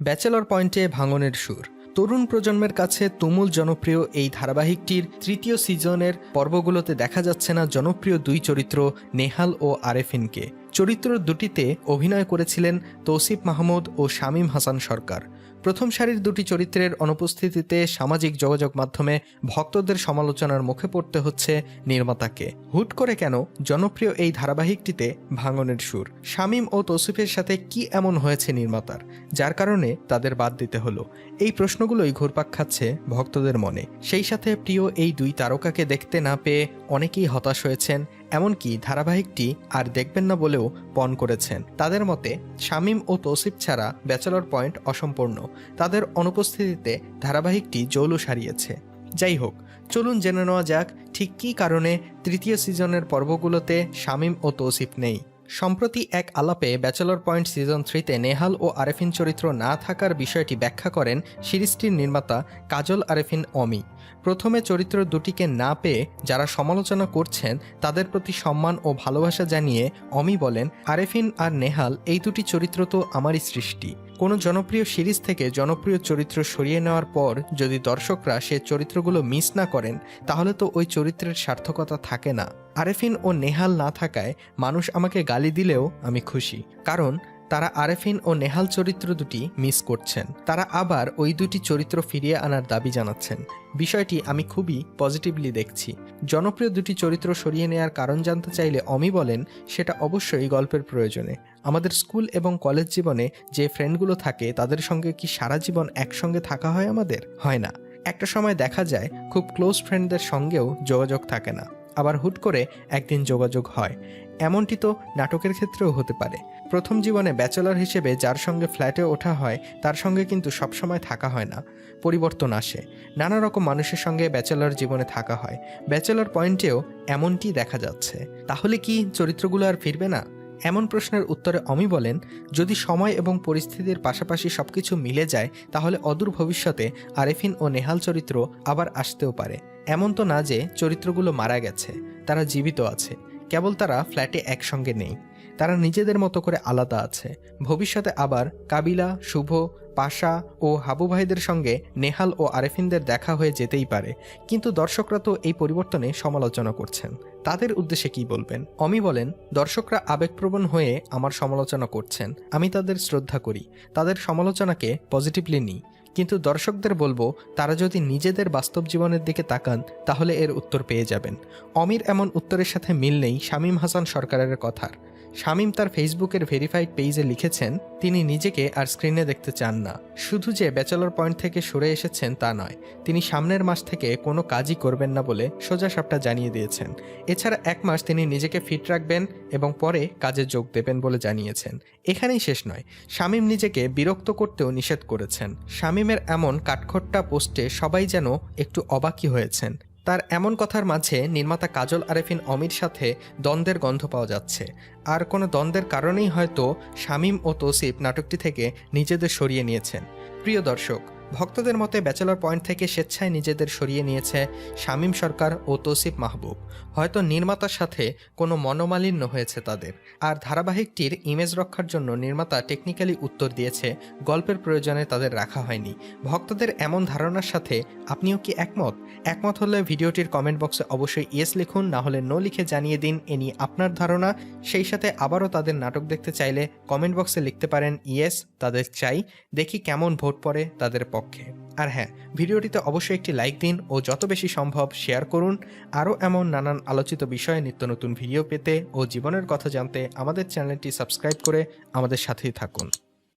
Bachelor পয়েন্টে ভাঙনের সুর। তরুণ প্রজন্মের কাছে তুমুল জনপ্রিয় এই ধারাবাহিকটির তৃতীয় সিজনের পর্বগুলোতে দেখা যাচ্ছে না জনপ্রিয় দুই চরিত্র নেহাল ও আরেফিনকে। চরিত্র দুটিতে অভিনয় করেছিলেন তৌসিফ মাহমুদ ও শামীম হাসান সরকার। প্রথম সারির দুটি চরিত্রের অনুপস্থিতিতে সামাজিক যোগাযোগ মাধ্যমে ভক্তদের সমালোচনার মুখে পড়তে হচ্ছে নির্মাতাকে। হুট করে কেন জনপ্রিয় এই ধারাবাহিকটিতে ভাঙনের সুর? শামীম ও তৌসিফের সাথে কি এমন হয়েছে নির্মাতার? যার কারণে তাদের বাদ দিতে হলো? এই প্রশ্নগুলোই ঘুরপাক খাচ্ছে ভক্তদের মনে। সেই সাথে প্রিয় এই দুই তারকাকে দেখতে না পেয়ে অনেকেই হতাশ হয়েছেন এমনকি ধারাবাহিকটি আর দেখবেন না বলেও পণ করেছেন। তাদের মতে, শামীম ও তৌসিফ ছাড়া ব্যাচেলর পয়েন্ট অসম্পূর্ণ। তাদের অনুপস্থিতিতে ধারাবাহিকটি জৌলুস সারিয়েছে। যাই হোক, চলুন জেনে নেওয়া যাক ঠিক কী কারণে তৃতীয় সিজনের পর্বগুলোতে শামীম ও তৌসিফ নেই। সম্প্রতি এক আলাপে ব্যাচেলর পয়েন্ট সিজন থ্রিতে নেহাল ও আরেফিন চরিত্র না থাকার বিষয়টি ব্যাখ্যা করেন সিরিজটির নির্মাতা কাজল আরেফিন অমি। প্রথমে চরিত্র দুটিকে না পেয়ে যারা সমালোচনা করছেন, তাদের প্রতি সম্মান ও ভালোবাসা জানিয়ে অমি বলেন, আরেফিন আর নেহাল, এই দুটি চরিত্র তো আমারই সৃষ্টি। কোনো জনপ্রিয় সিরিজ থেকে জনপ্রিয় চরিত্র সরিয়ে নেওয়ার পর যদি দর্শকরা সে চরিত্রগুলো মিস না করেন, তাহলে তো ওই চরিত্রের সার্থকতা থাকে না। আরেফিন ও নেহাল না থাকায় মানুষ আমাকে গালি দিলেও আমি খুশি, কারণ তারা আরেফিন ও নেহাল চরিত্র দুটি মিস করছেন। তারা আবার ওই দুটি চরিত্র ফিরিয়ে আনার দাবি জানাচ্ছেন। বিষয়টি আমি খুবই পজিটিভলি দেখছি। জনপ্রিয় দুটি চরিত্র সরিয়ে নেয়ার কারণ জানতে চাইলে অমি বলেন, সেটা অবশ্যই গল্পের প্রয়োজনে। আমাদের স্কুল এবং কলেজ জীবনে যে ফ্রেন্ডগুলো থাকে, তাদের সঙ্গে কি সারা জীবন একসঙ্গে থাকা হয় আমাদের? হয় না। একটা সময় দেখা যায়, খুব ক্লোজ ফ্রেন্ডদের সঙ্গেও যোগাযোগ থাকে না। আবার হুট করে একদিন যোগাযোগ হয়। এমনটি তো নাটকের ক্ষেত্রেও হতে পারে। প্রথম জীবনে ব্যাচেলর হিসেবে যার সঙ্গে ফ্ল্যাটে ওঠা হয়, তার সঙ্গে কিন্তু সবসময় থাকা হয় না। পরিবর্তন আসে। নানা রকম মানুষের সঙ্গে ব্যাচেলর জীবনে থাকা হয়। ব্যাচেলর পয়েন্টেও এমনটি দেখা যাচ্ছে। তাহলে কি চরিত্রগুলো আর ফিরবে না? এমন প্রশ্নের উত্তরে অমি বলেন, যদি সময় এবং পরিস্থিতির পাশাপাশি সবকিছু মিলে যায়, তাহলে অদূর ভবিষ্যতে আরেফিন ও নেহাল চরিত্র আবার আসতেও পারে। এমন তো না যে চরিত্রগুলো মারা গেছে, তারা জীবিত আছে। কেবল তারা ফ্ল্যাটে একসঙ্গে নেই। তারা নিজেদের মতো করে আলাদা আছে। ভবিষ্যতে আবার কাবিলা, শুভ, পাশা ও হাবু ভাইদের সঙ্গে নেহাল ও আরেফিনদের দেখা হয়ে যেতেই পারে। কিন্তু দর্শকরা তো এই পরিবর্তনে সমালোচনা করছেন। তাদের উদ্দেশ্যে কি বলবেন? অমি বলেন, দর্শকরা আবেগপ্রবণ হয়ে আমার সমালোচনা করছেন। আমি তাদের শ্রদ্ধা করি। তাদের সমালোচনাকে পজিটিভলি নিই। কিন্তু দর্শকদের বলব, তারা যদি নিজেদের বাস্তব জীবনের দিকে তাকান, তাহলে এর উত্তর পেয়ে যাবেন। অমির এমন উত্তরের সাথে মিল নেই শামীম হাসান সরকারের কথার। শামীম তার ফেসবুকের ভেরিফাইড পেজে লিখেছেন, তিনি নিজেকে আর স্ক্রিনে দেখতে চান না। শুধু যে ব্যাচেলর পয়েন্ট থেকে সরে এসেছেন তা নয়, তিনি সামনের মাস থেকে কোনো কাজই করবেন না বলে সোজা সাপটা জানিয়ে দিয়েছেন। এছাড়া এক মাস তিনি নিজেকে ফিট রাখবেন এবং পরে কাজে যোগ দেবেন বলে জানিয়েছেন। এখানেই শেষ নয়, শামীম নিজেকে বিরক্ত করতেও নিষেধ করেছেন। শামীমের এমন কাঠখোট্টা পোস্টে সবাই যেন একটু অবাকই হয়েছেন। তার এমন কথার মাঝে নির্মাতা কাজল আরেফিন অমির সাথে দ্বন্দ্বের গন্ধ পাওয়া যাচ্ছে। আর কোনো দ্বন্দ্বের কারণেই হয়তো শামীম ও তৌসিফ নাটকটি থেকে নিজেদের সরিয়ে নিয়েছেন। প্রিয় দর্শক ভক্তদের মতে ব্যাচেলর পয়েন্ট থেকে স্বেচ্ছায় নিজেদের সরিয়ে নিয়েছে শামীম সরকার ও তৌসিফ মাহবুব। হয়তো নির্মাতার সাথে কোনো মনোমালিন্য হয়েছে তাদের। আর ধারাবাহিকটির ইমেজ রক্ষার জন্য নির্মাতা টেকনিক্যালি উত্তর দিয়েছে, গল্পের প্রয়োজনে তাদের রাখা হয়নি। ভক্তদের এমন ধারণার সাথে আপনিও কি একমত? একমত হলে ভিডিওটির কমেন্ট বক্সে অবশ্যই ইয়েস লিখুন, না হলে নো লিখে জানিয়ে দিন এ নিয়ে আপনার ধারণা। সেই সাথে আবারও তাদের নাটক দেখতে চাইলে কমেন্ট বক্সে লিখতে পারেন, ইয়েস, তাদের চাই। দেখি কেমন ভোট পড়ে তাদের পক্ষে। আর হ্যাঁ ভিডিওটিতে অবশ্যই একটি লাইক দিন ও যত বেশি সম্ভব শেয়ার করুন। আরও এমন নানান আলোচিত বিষয়ে নিত্য নতুন ভিডিও পেতে ও জীবনের কথা জানতে আমাদের চ্যানেলটি সাবস্ক্রাইব করে আমাদের সাথেই থাকুন।